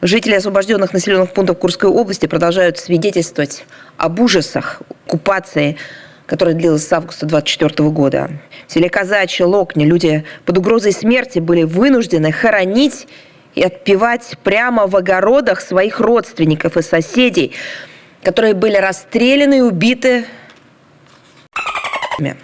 Жители освобожденных населенных пунктов Курской области продолжают свидетельствовать об ужасах оккупации, которая длилась с августа 24 года. В селе Казачье, Локне люди под угрозой смерти были вынуждены хоронить и отпевать прямо в огородах своих родственников и соседей, которые были расстреляны и убиты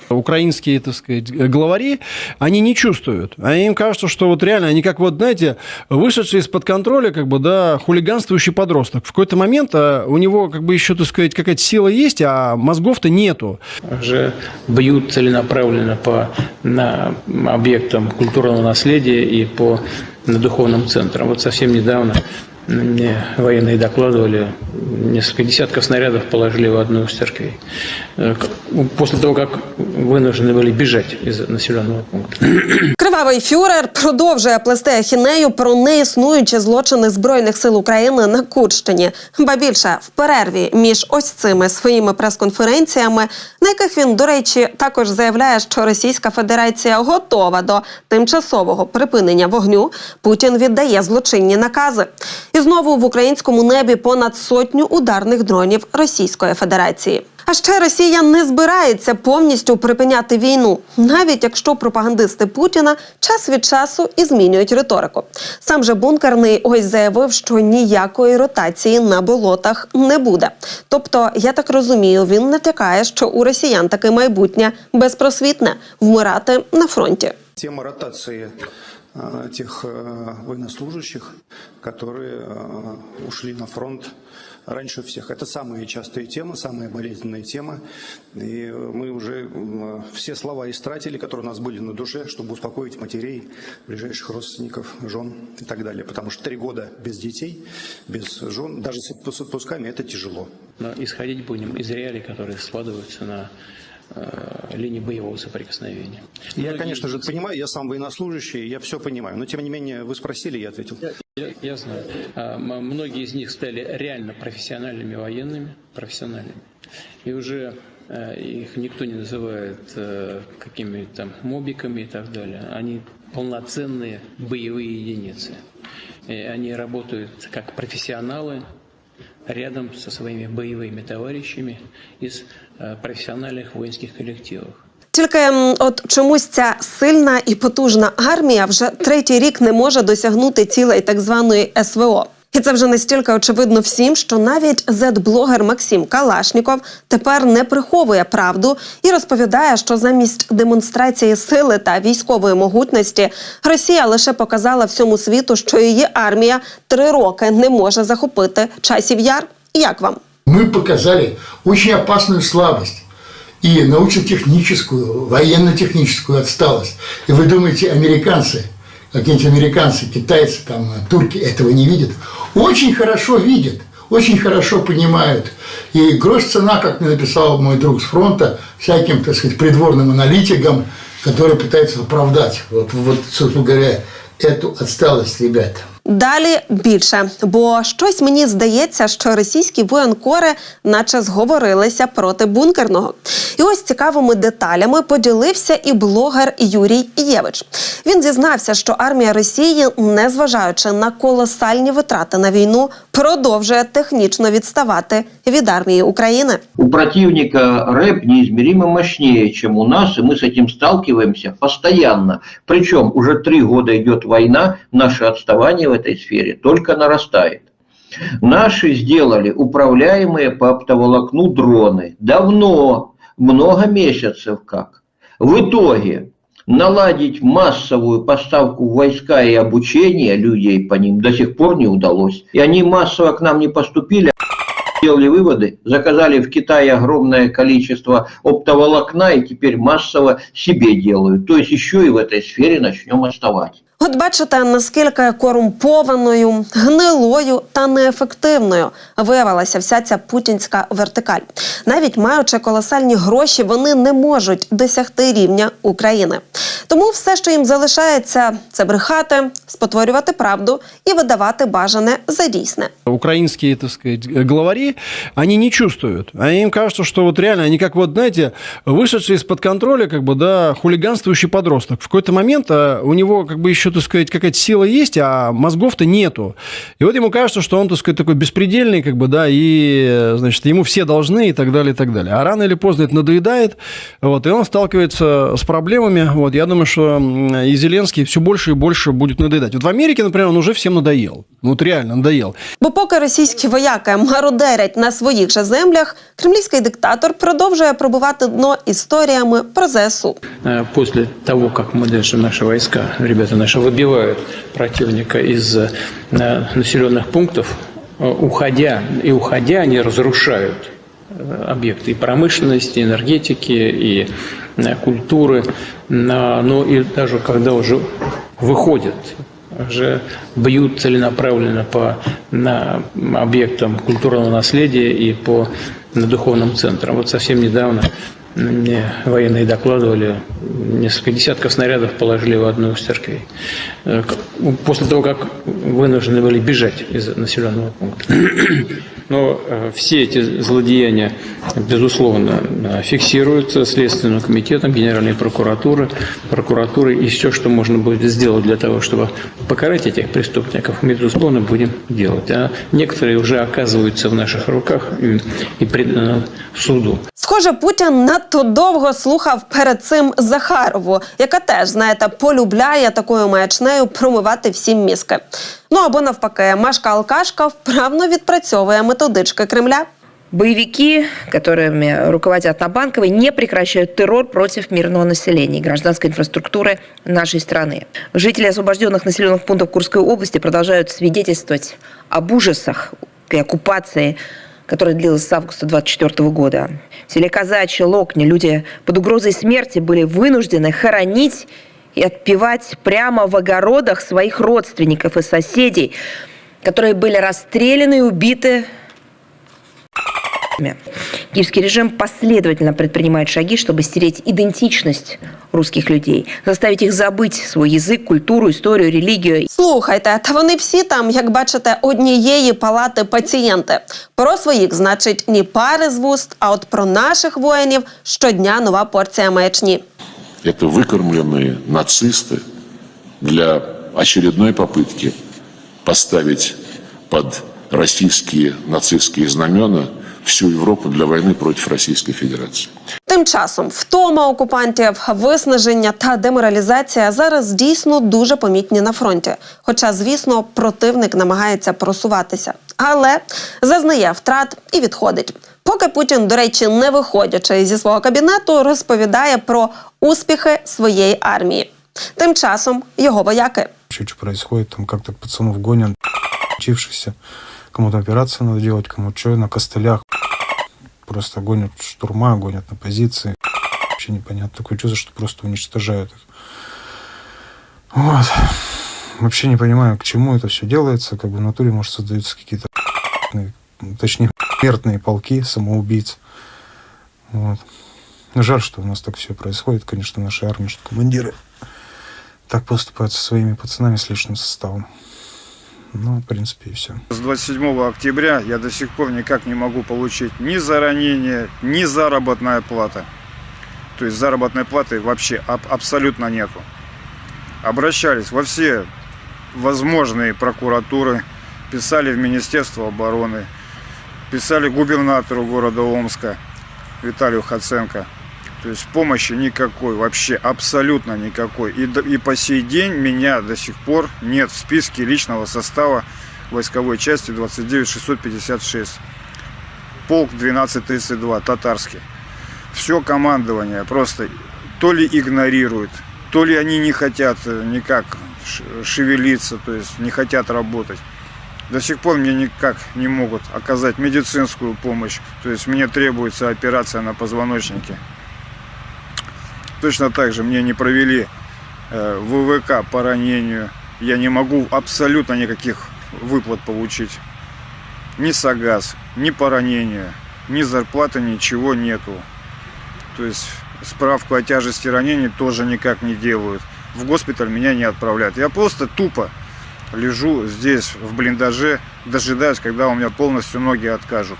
Украинские, так сказать, главари, они не чувствуют. Они им кажется, что вот реально, они как вот, знаете, вышедший из-под контроля, как бы, да, хулиганствующий подросток. В какой-то момент а, у него, как бы, еще, так сказать, какая-то сила есть, а мозгов-то нету. Уже бьют целенаправленно по на объектам культурного наследия и по на духовным центрам. Вот совсем недавно мне военные докладывали, несколько десятков снарядов положили в одну из церквей. Э, После того, как вынуждены были бежать из населенного пункта. Кривавий фюрер продовжує плести ахінею про неіснуючі злочини збройних сил України на Курщині. Ба більше в перерві між ось цими своїми прес-конференціями, на яких він, до речі, також заявляє, що Російська Федерація готова до тимчасового припинення вогню. Путін віддає злочинні накази. І знову в українському небі понад сотню ударних дронів Російської Федерації. А ще Росія не збирається повністю припиняти війну, навіть якщо пропагандисти Путіна час від часу і змінюють риторику. Сам же бункерний ось заявив, що ніякої ротації на болотах не буде. Тобто, я так розумію, він натякає, що у росіян таке майбутнє безпросвітне вмирати на фронті. Тема ротации э, тех э, военнослужащих, которые э, ушли на фронт раньше всех. Это самая частая тема, самая болезненная тема. И мы уже все слова истратили, которые у нас были на душе, чтобы успокоить матерей, ближайших родственников, жен и так далее. Потому что три года без детей, без жен, даже с отпу- с отпусками, это тяжело. Но исходить будем из реалий, которые складываются на э, линии боевого соприкосновения. Я, Многие конечно же, понимаю, я сам военнослужащий, я все понимаю. Но, тем не менее, вы спросили, я ответил. Я, я знаю. А, Многие из них стали реально профессиональными военными, профессиональными. И уже э, их никто не называет э, какими-то там мобиками и так далее. Они полноценные боевые единицы. И они работают как профессионалы рядом со своими боевыми товарищами из э, профессиональных воинских коллективов. Тільки м, от чомусь ця сильна і потужна армія вже третій рік не може досягнути цілей так званої СВО. І це вже настільки очевидно всім, що навіть зет-блогер Максим Калашніков тепер не приховує правду і розповідає, що замість демонстрації сили та військової могутності Росія лише показала всьому світу, що її армія три роки не може захопити часів яр. Як вам? Мы показали очень опасную слабость и научно-техническую, военно-техническую отсталость. И вы думаете, американцы, Какие-нибудь американцы, китайцы, там, турки этого не видят? Очень хорошо видят, очень хорошо понимают. И грош цена, как мне написал мой друг с фронта, всяким, так сказать, придворным аналитикам, которые пытаются оправдать, вот, вот собственно говоря, эту отсталость ребят. Далі більше, бо щось мені здається, що російські воєнкори наче зговорилися проти бункерного. І ось цікавими деталями поділився і блогер Юрій Євич. Він зізнався, що армія Росії, незважаючи на колосальні витрати на війну, продовжує технічно відставати від армії України. У противника рэп неизмеримо мощнее, чем у нас, и мы с этим сталкиваемся постоянно. Причем уже три года идет война, наше отставание в Этой сфере только нарастает. Наши сделали управляемые по оптоволокну дроны. Давно, много месяцев как. В итоге наладить массовую поставку войска и обучение людей по ним до сих пор не удалось. И они массово к нам не поступили, сделали выводы, заказали в Китае огромное количество оптоволокна и теперь массово себе делают. То есть еще и в этой сфере начнем отставать. От бачите, наскільки корумпованою, гнилою та неефективною виявилася вся ця путінська вертикаль. Навіть маючи колосальні гроші, вони не можуть досягти рівня України. Тому все, що їм залишається, це брехати, спотворювати правду і видавати бажане за дійсне. Украинские, так сказать, главари, они не чувствуют. Они им кажется, что вот реально, они как вот, знаете, вышедший из-под контроля, как бы, да, хулиганствующий подросток. В какой-то момент а, у него, как бы, еще, так сказать, какая-то сила есть, а мозгов-то нету. И вот ему кажется, что он, так сказать, такой беспредельный, как бы, да, и, значит, ему все должны и так далее, и так далее. А рано или поздно это надоедает, вот, и он сталкивается с проблемами. Вот, я думаю, что и Зеленский все больше и больше будет надоедать. Вот в Америке, например, он уже всем надоел. Ну, вот реально надоел. Бо поки російські вояки мародерять на своїх же землях, кремлівський диктатор продовжує пробувати дно історіями про ЗСУ. Э, После того, как мы даже наши войска, ребята наши, выбивают противника из э, населенных пунктов, э, уходя, и уходя, они разрушают э, объекты и промышленности, и энергетики, и э, культуры. На- Но и даже когда уже выходят, уже бьют целенаправленно по на объектам культурного наследия и по духовным центрам. Вот совсем недавно мне военные докладывали, несколько десятков снарядов положили в одну из церквей. Э, После того, как вынуждены были бежать из населенного пункта. Но э, все эти злодеяния, безусловно, э, фиксируются Следственным комитетом, Генеральной прокуратуры, прокуратурой. И все, что можно будет сделать для того, чтобы покарать этих преступников, мы, безусловно, будем делать. А некоторые уже оказываются в наших руках и, и преданы суду. Схоже, Путін надто довго слухав перед цим Захарову, яка теж, знаєте, полюбляє такою маячнею промивати всім мізки. Ну або навпаки, Машка Алкашка вправно відпрацьовує методички Кремля. Боевики, которыми руководят на Банковой, не прекращают террор против мирного населения и гражданской инфраструктуры нашей страны. Жители освобожденных населенных пунктов Курской области продолжают свидетельствовать об ужасах и оккупации, которая длилась с августа 24 года. В селе Казачье, Локне люди под угрозой смерти были вынуждены хоронить и отпевать прямо в огородах своих родственников и соседей, которые были расстреляны и убиты Киевский режим последовательно предпринимает шаги, чтобы стереть идентичность русских людей, заставить их забыть свой язык, культуру, историю, религию. Слухайте, та вони всі там, як бачите, однієї палати пацієнти. Про своїх, значить, ні пари з вуст, а от про наших воїнів щодня нова порція маячні. Это выкормленные нацисты для очередной попытки поставить под российские нацистские знамена всю Европу для войны против Российской Федерации. Тим часом втома окупантів, виснаження та деморалізація зараз дійсно дуже помітні на фронті. Хоча, звісно, противник намагається просуватися, але зазнає втрат і відходить. Поки Путін, до речі, не виходячи зі свого кабінету, розповідає про успіхи своєї армії. Тим часом його вояки. Что происходит, там как-то пацанов гонят, учившихся. Кому-то операцию надо делать, кому что, на костылях. Просто гонят штурма, гонят на позиции. Вообще непонятно. Такое чувство, что просто уничтожают их. Вот. Вообще не понимаю, к чему это все делается. Как бы в натуре, может, создаются какие-то точнее, смертные полки самоубийц. Вот. Жаль, что у нас так все происходит, конечно, в нашей армии, что командиры так поступают со своими пацанами с личным составом. Ну, в принципе, и все. С 27 октября я до сих пор никак не могу получить ни за ранение, ни заработная плата. То есть заработной платы вообще аб- абсолютно нету. Обращались во все возможные прокуратуры, писали в Министерство обороны, писали губернатору города Омска Виталию Хаценко. То есть помощи никакой, вообще абсолютно никакой. И, и по сей день меня до сих пор нет в списке личного состава войсковой части 29656. Полк 1232, татарский. Все командование просто то ли игнорирует, то ли они не хотят э, никак шевелиться, то есть не хотят работать. До сих пор мне никак не могут оказать медицинскую помощь. То есть мне требуется операция на позвоночнике. Точно так же мне не провели э, ВВК по ранению. Я не могу абсолютно никаких выплат получить. Ни САГАС, ни по ранению, ни зарплаты, ничего нету. То есть справку о тяжести ранений тоже никак не делают. В госпиталь меня не отправляют. Я просто тупо лежу здесь в блиндаже, дожидаюсь, когда у меня полностью ноги откажут,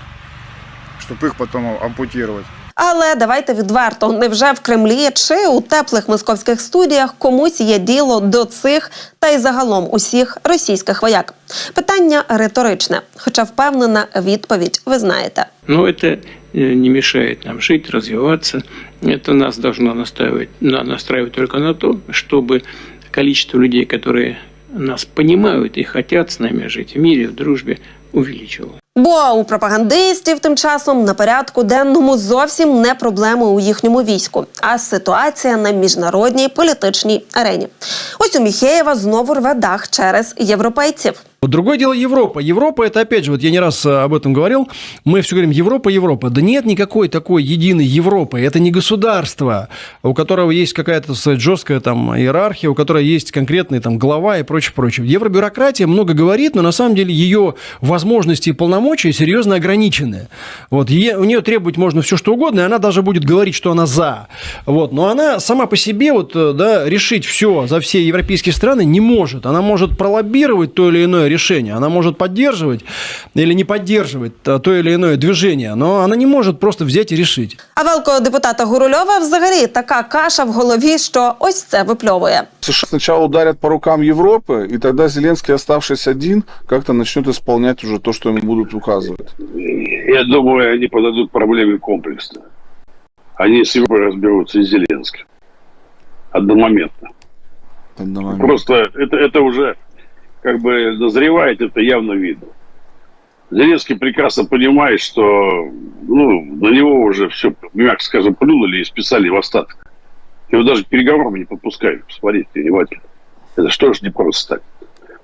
чтобы их потом ампутировать. Але давайте відверто, невже в Кремлі чи у теплих московських студіях комусь є діло до цих та й загалом усіх російських вояк? Питання риторичне, хоча впевнена відповідь ви знаєте. Но это э, не мешает нам жить, развиваться. Это нас должно настраивать, на- настраивать только на то, чтобы количество людей, которые нас понимают и хотят с нами жить в мире, в дружбе, увеличивалось. Бо у пропагандистів тим часом на порядку денному зовсім не проблеми у їхньому війську, а ситуація на міжнародній політичній арені. Ось у Міхеєва знову рве дах через європейців. Вот другое дело Европа. Европа это, опять же, вот я не раз э, об этом говорил, мы все говорим Европа, Европа. Да нет никакой такой единой Европы. Это не государство, у которого есть какая-то, жесткая там иерархия, у которой есть конкретный там глава и прочее, прочее. Евробюрократия много говорит, но на самом деле ее возможности и полномочия серьезно ограничены. Вот, е- у нее требовать можно все что угодно, и она даже будет говорить, что она за. Вот, но она сама по себе вот, э, да, решить все за все европейские страны не может. Она может пролоббировать то или иное решение, она может поддерживать или не поддерживать то то или иное движение, но она не может просто взять и решить. А великого депутата Гурульова взагалі така каша в голові, що ось це випльовує. США сначала ударят по рукам Европы, и тогда Зеленский, оставшись один, как-то начнет исполнять уже то, что ему будут указывать. Я думаю, они подадут проблеме комплексно. Они с Европой разберутся и с Зеленским. Одномоментно. Одномоментно. Просто это, это уже как бы назревает, это явно видно. Зеленский прекрасно понимает, что ну, на него уже все, мягко скажем, плюнули и списали в остаток. Его даже к переговорам не подпускали. Посмотрите внимательно. Это что ж не просто так.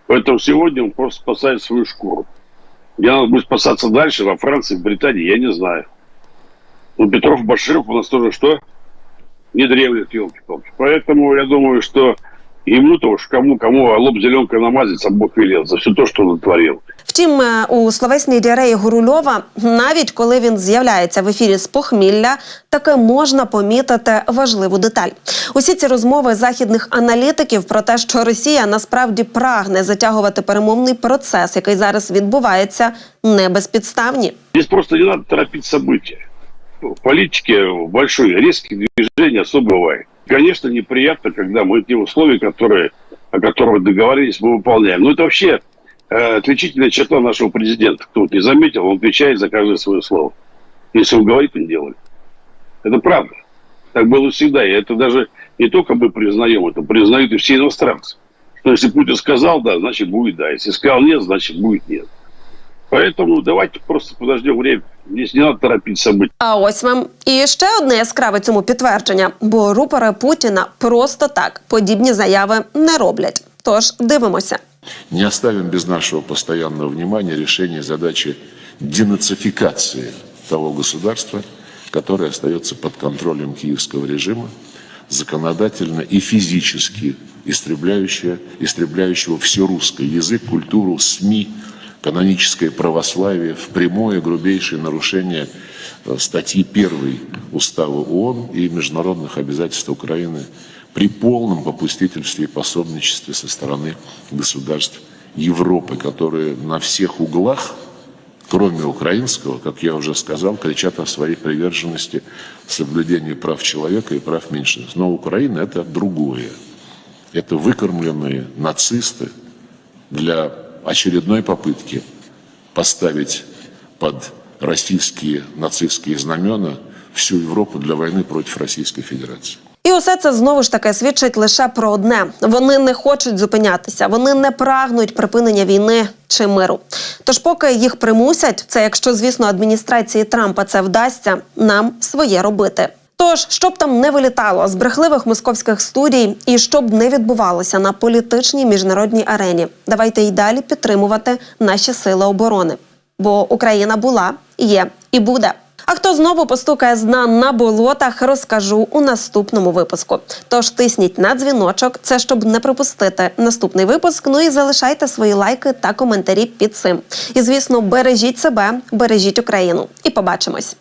Поэтому сегодня он просто спасает свою шкуру. Где надо будет спасаться дальше, во Франции, в Британии, я не знаю. Ну, Петров, Баширов у нас тоже что? Не древлет, елки-палки. Поэтому я думаю, что ему-то уж кому, кому лоб зеленкой намазать, сам Бог велел за все то, что он натворил. Втім, е, у словесній діареї Гурульова, навіть коли він з'являється в ефірі з похмілля, таки можна помітити важливу деталь. Усі ці розмови західних аналітиків про те, що Росія насправді прагне затягувати перемовний процес, який зараз відбувається, не безпідставні. Здесь просто не надо торопить события. В политике большой резких движений особо бывает. Конечно, неприятно, когда мы те условия, которые, о которых договорились, мы выполняем. Но это вообще э, отличительная черта нашего президента. Кто не заметил, он отвечает за каждое свое слово. Если он говорит, он делает. Это правда. Так было всегда. И это даже не только мы признаем, это признают и все иностранцы. Что если Путин сказал да, значит будет да. Если сказал нет, значит будет нет. Поэтому давайте просто подождем время Здесь не надо торопить события. А ось вам і ще одне яскраве цьому підтвердження, бо рупори Путіна просто так подібні заяви не роблять. Тож дивимося. Не оставим без нашего постоянного внимания решение задачи денацификации того государства, которое остается под контролем киевского режима, законодательно и физически истребляющее, истребляющего все русский язык, культуру, СМИ, каноническое православие в прямое грубейшее нарушение э, статьи 1 Устава ООН и международных обязательств Украины при полном попустительстве и пособничестве со стороны государств Европы, которые на всех углах, кроме украинского, как я уже сказал, кричат о своей приверженности соблюдению прав человека и прав меньшинств. Но Украина – это другое. Это выкормленные нацисты для очередной попытки поставить под российские нацистские знамена всю Европу для войны против Российской Федерации. І усе це знову ж таки свідчить лише про одне: вони не хочуть зупинятися, вони не прагнуть припинення війни чи миру. Тож, поки їх примусять, це якщо звісно адміністрації Трампа це вдасться, нам своє робити. Тож, щоб там не вилітало з брехливих московських студій, і щоб не відбувалося на політичній міжнародній арені, давайте й далі підтримувати наші сили оборони. Бо Україна була, є і буде. А хто знову постукає з дна на болотах, розкажу у наступному випуску. Тож тисніть на дзвіночок, це щоб не пропустити наступний випуск. Ну і залишайте свої лайки та коментарі під цим. І звісно, бережіть себе, бережіть Україну. І побачимось.